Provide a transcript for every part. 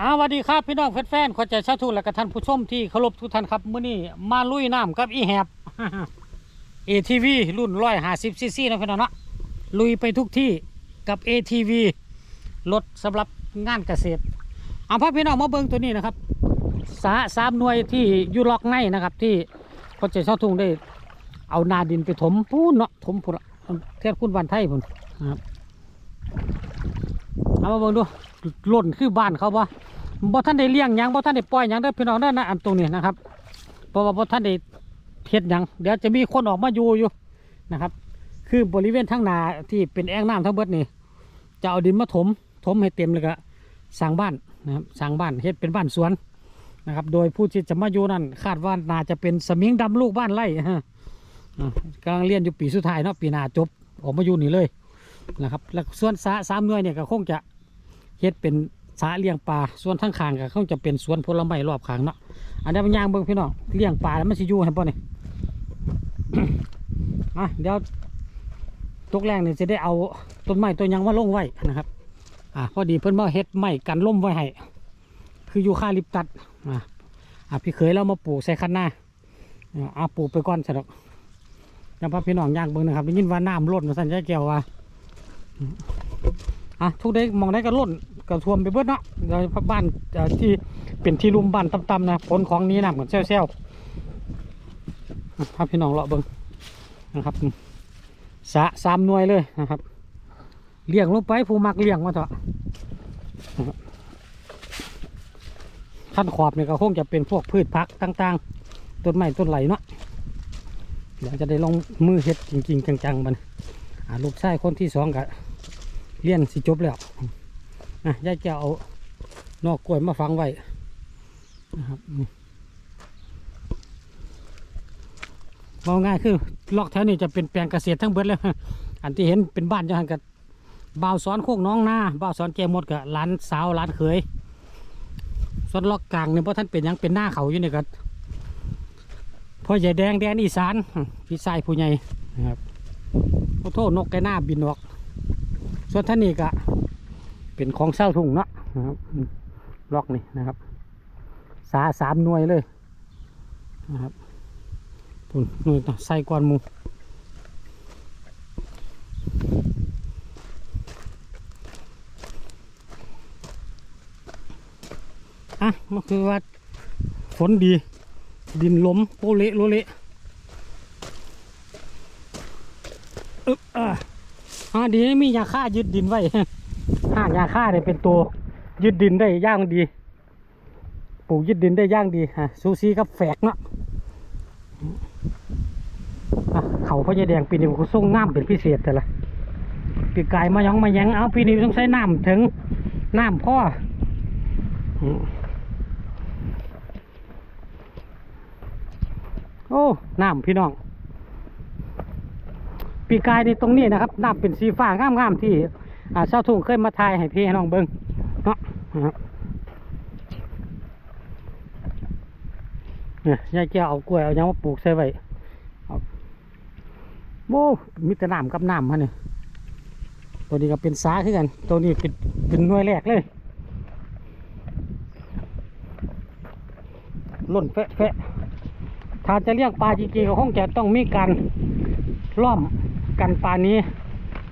อาสวัสดีครับพี่น้องแฟนๆขอใจชาทุนและก็ท่านผู้ชมที่เคารพทุกท่านครับมื้อนี้มาลุยน้ำกับอีแหบ ATV รุ่นร้อยห้าสิบซีซีนะพี่น้องเนาะลุยไปทุกที่กับ ATV รถสำหรับงานเกษตรเอาพ่อพี่น้องมาเบิ่งตัวนี้นะครับสาสามหน่วยที่อยู่ล็อกในนะครับ ที่ขอใจชาทุงได้เอานาดินไปถมพูนเนาะถมพุ่นละเทียบคุณวันไทยพุ่นนะครับเอามาเบิ่งดู ล่นคือบ้านเขาบ่บ่ท่านได้เลี้ยงหยังบ่ท่านได้ปล่อยหยังเด้อพี่น้องเด้อนะอันตรงนี้นะครับเพราะว่าบ่ท่านได้เฮ็ดหยังเดี๋ยวจะมีคนออกมาอยู่อยู่นะครับ คือบริเวณทางนาที่เป็นแอ่งน้ำทั้งเบิดนี่จะเอาดินมาถมถมให้เต็มแล้วก็สร้างบ้านนะครับสร้างบ้านเฮ็ดเป็นบ้านสวนนะครับ โดยผู้ที่จะมาอยู่นั่นคาดว่าน่าจะเป็นสมิงดำลูกบ้านไร่ฮะกำลังเรียนอยู่ปีสุดท้ายเนาะปีหน้าจบออกมาอยู่นี่เลยนะครับ แล้วส่วนสาสามหน่วยเนี่ยก็คงจะ เฮ็ดเป็นสาเลี้ยงปลาส่วนทั้งข้างก็คงจะเป็นสวนผลไม้รอบข้างเนาะอันนี้มันย่างเบิ่งพี่น้องเลี้ยงปลาแล้วมันสิอยู่ให้ป่นี่อะเดี๋ยวตกแรงเนี่ยจะได้เอาต้นไม้ต้นยังมาลงไว้นะครับอะพอดีเพิ่นมาเฮ็ดไม้กันล่มไว้ให้คืออยู่ค่าลิปตัดอะอะพี่เคยเรามาปลูกใส่คันหน้าอะปลูกไปก่อนสะดอกยังพาพี่น้องย่างเบิ่งนะครับได้ยินว่าน้ำล้นมาสั่นใจแก้วว่าอะทุกได้มองได้ก็ล้น ก็ท่วมไปเบิดเนาะโดยเฉพาบ้านที่เป็นที่ลุ่มบ้านต่ำๆนะผลของนี้น้ำกันแซวๆอะพาพี่น้องเลาะเบิ่งนะครับสะสามหน่วยเลยนะครับเลี้ยงลงไปผู้มักเลี้ยงมาเถอะขั้นขอบเนี่ยก็คงจะเป็นพวกพืชผักต่างๆ ต้นไม้ต้นไหลเนาะเดี๋ยวจะได้ลงมือเฮ็ดจริงๆ จังๆมันลูกชายคนที่สองก็เรียนสิจบแล้ว อะยายแก้วเอานอกกล้วยมาฝังไว้นะครับนี่มองง่ายคือลอกแถวนี้จะเป็นแปลงเกษตรทั้งเบิดเลยอันที่เห็นเป็นบ้านอยังกับบ่าวสอนโคกน้องนาบ่าวสอนแกหมดกับร้านสาวร้านเขยส่วนลอกกลางเนี่ยเพราะท่านเป็นยังเป็นหน้าเขาอยู่เนี่ยก็พ่อใหญ่แดงแดนอีสานพี่ชายผู้ใหญ่นะครับขอโทษนกแกหน้าบินออก ส่วนท่านนี้ก็ เป็นของเศร้าทุ่งเนาะนะครับล็อกนี่นะครับ สาสามหน่วยเลยนะครับปุ่นหน่วยต่อใส่ก้อนมูอะมันคือว่าฝนดี ดินล้มโปเละโลเละอึ๊บอะอ่าดีนะมียาฆ่ายึดดินไว้างยาฆ่าเนี่ยเป็นตัวยึดดินได้ย่างดี ปลูกยึดดินได้ย่างดีฮะซูซีกับแฝกเนาะอะเขาพญาแดงปีนี้เขาส่งน้ำเป็นพิเศษแต่ละปีกายมายองมาแยงเอาปีนี้ต้องใช้น้ำถึงน้ำพ่อโอ้น้ำพี่น้อง ปีกายในตรงนี้นะครับน้ำเป็นสีฟ้างามๆที่ อ่าเจ้าทุ่งเคยมาทายให้พี่ให้น้องเบิ้งเนาะเนี่ยยายแก้วเอากล้วยเอายังมาปลูกใส่ไว้โอ้มีแต่น้ำกับน้ำฮะเนี่ยตัวนี้ก็เป็นสาคือกันตัวนี้เป็นเป็นหน่วยแรกเลยล่นเฟะเฟะถ้าจะเลี้ยงปลาจริงๆก็คงจะต้องมีการล้อมกันปลานี้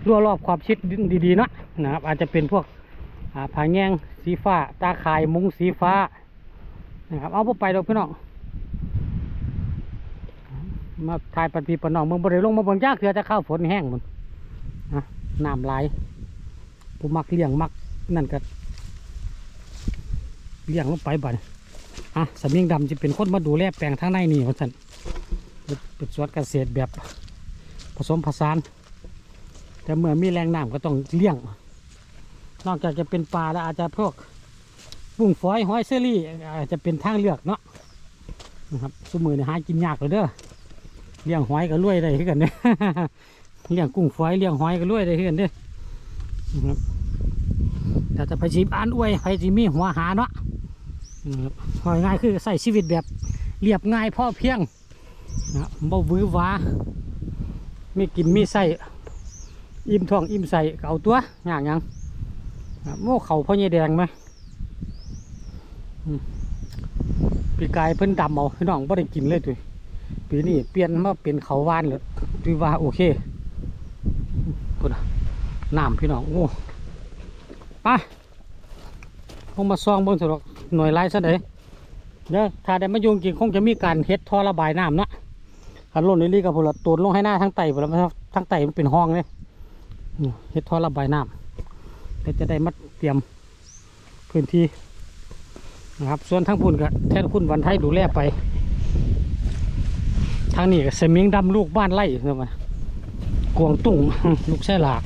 รั้วรอบขอบชิดดีๆเนาะนะครับ อาจจะเป็นพวกอ่าผาแงงสีฟ้า ตาข่ายมุ้งสีฟ้านะครับ เอาพวกไปดอกพี่น้องมาถ่ายปฏิปนองเมืองบริลงมาเบิ่งยากคือจะเข้าฝนแห้งหมันนะน้ำไหลผมมักเลี้ยงมักนั่นก็เลี้ยงลงไปบ่ดอะสมิงดำจะเป็นคนมาดูแลแปลงทางในนี่ว่าสันเป็นสวนเกษตรแบบผสมผสาน แต่เมื่อมีแรงน้ำก็ต้องเลี้ยง นอกจากจะเป็นปลาแล้วอาจจะพวกบุ้งฝอยหอยเซรี่อาจจะเป็นทางเลือกเนาะนะครับสมือเนี่ยหากินยากเลยเด้อเลี้ยงหอยก็รวยได้ขึ้นกันเนี่ยเลี้ยงกุ้งฝอยเลี้ยงหอยก็รวยได้ขึ้นกันเด้อนะครับแต่จะไปชิมอ่านอวยไปจิมีหัวหาเนาะหอยง่ายคือใส่ชีวิตแบบเรียบง่ายพ่อเพียงนะครับบ่วือหวามีกินมีใส่ อิ่มท้องอิ่มใส่ก็เอาตัวอย่างยังโม่เขาพ่อใหญ่แดงไหมปีกายเพิ่นดำเอาพี่น้องบ่ได้กินเลยตุยปีนี้เปลี่ยนมาเป็นเขาวหวานแล้วถือว่าโอเคพุ่นน่ะน้ำพี่น้องโอ้ไปคงมาซองเบิ่งสะดหน่วยไล่ซะเด้เด้อถ้าได้มายุ่งกินคงจะมีการเฮ็ดท่อระบายน้ำนะคันล้นนี่กับพุ่นละตูนลงให้หน้าทั้งไตพุ่นละทั้งไตมันเป็นห้องเลย เฮ็ดท่อระบายน้ำเดี๋ยวจะได้มาเตรียมพื้นที่นะครับ ส่วนทั้งพุ่นก็แทนคุณวันไทยดูแลไป ทางนี้ก็เสมิงดำลูกบ้านไร่เนาะมันกวงตุ้งลูกแช่หลาก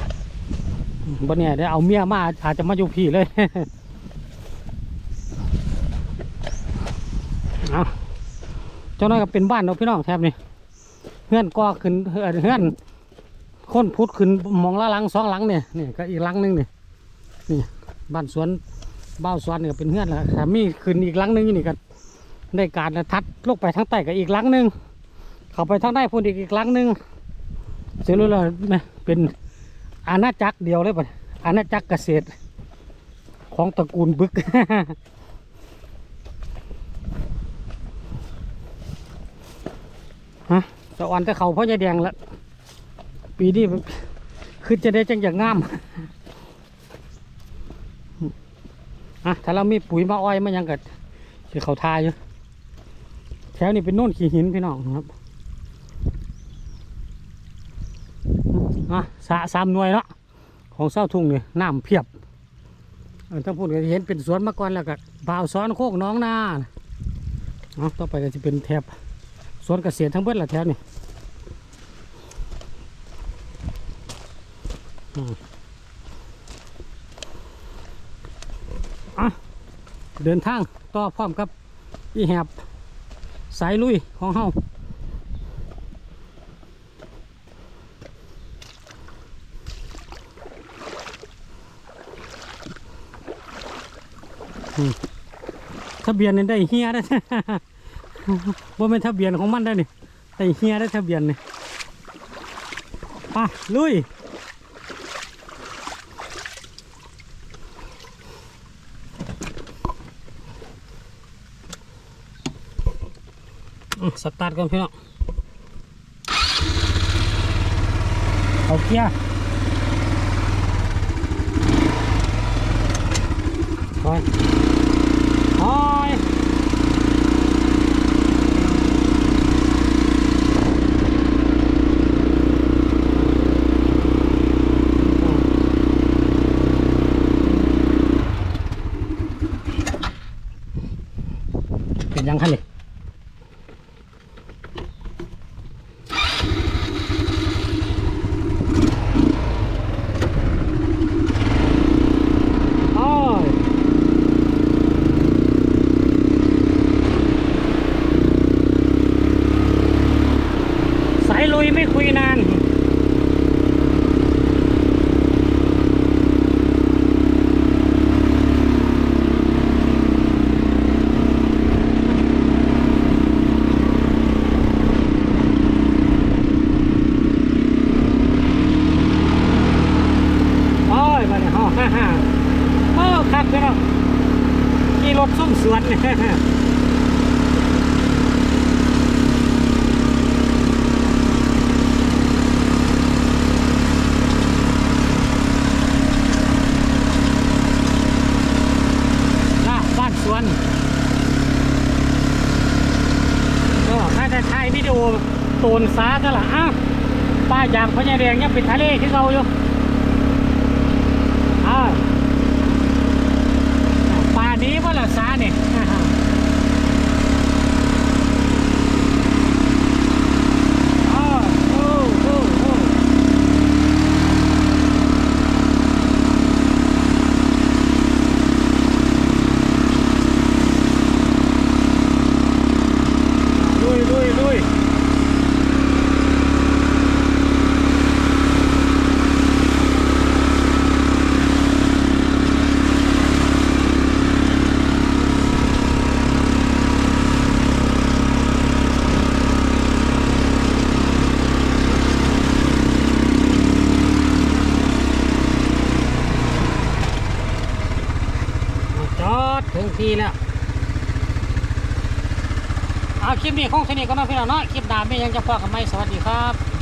บ่เนี่ยได้เอาเมียมาอาจจะมาอยู่พี่เลยเอาเจ้าน้อยก็เป็นบ้านเนาะพี่น้องแทบนี่เฮือนก็ขึ้นเฮือนเฮือน คนพุดขึ้นมองละหลังสองหลังเนี่ยนี่ก็อีกหลังหนึงนี่นี่บ้านสวนบ้าวสวนเนี่ยเป็นเพื่อนแล้วแต่มีขึ้นอีกหลังหนึงนี่ก็ได้การทัดลงไปทางใต้กับอีกหลังหนึงเข้าไปทางใต้พุ่นอีกอีกหลังหนึงเสร็จแล้วล่ะแม่เป็นอาณาจักรเดียวเลยป่ะอาณาจักรเกษตร ของตระกูลบึกฮะสวรรค์จะเขาพ่อยายแดงแล้ว ปีนี้มันคือจะได้จังอย่างงามอะถ้าเรามีปุ๋ยมาอ้อยมายังกัดคือเขาทายอยู่แถวนี้เป็นโน่นขี้หินพี่น้องครับอะสะสามหน่วยเนาะของเศร้าทุ่งเนี่ยน้ำเพียบเออถ้าพูดก็เห็นเป็นสวนมาก่อนแล้วก็บ่าวซ้อนโคกน้องนาเนาะต่อไปก็จะเป็นแถบสวนเกษตรทั้งเบิดละแถวนี่อืม เดินทางต่อพร้อมกับอีแหบสายลุยของเฮาทะเบียนนี่ได้เฮียได้ว่าเป็นทะเบียนของมันได้นี่ได้เฮียได้ทะเบียนนี่ไปลุย สตาร์ทก่อนพี่น้องเอาเกียร์ถอยถอยเป็นยังคันเลย โอ้ยสายลุย ไม่คุยนานโอ้ยมาเนี่ยฮ่าฮ่าฮ่าโอ้คักพี่น้องขี่รถส้มสวนเนี่ยล่าบ้านส วนก็ถ้าจะถ่ายวิดีโอตูนสาก็ละอ้าวป้ายางพญาแดงยังเป็นทะเลที่เราอยู่อ้าป่านี้ว่าละสาเนี่ย ถึงที่แล้วเอาคลิปนี้คงเท่านี้ก็น้องพี่น้องเนาะคลิปดาบไม่ยังจะพอกับไม่สวัสดีครับ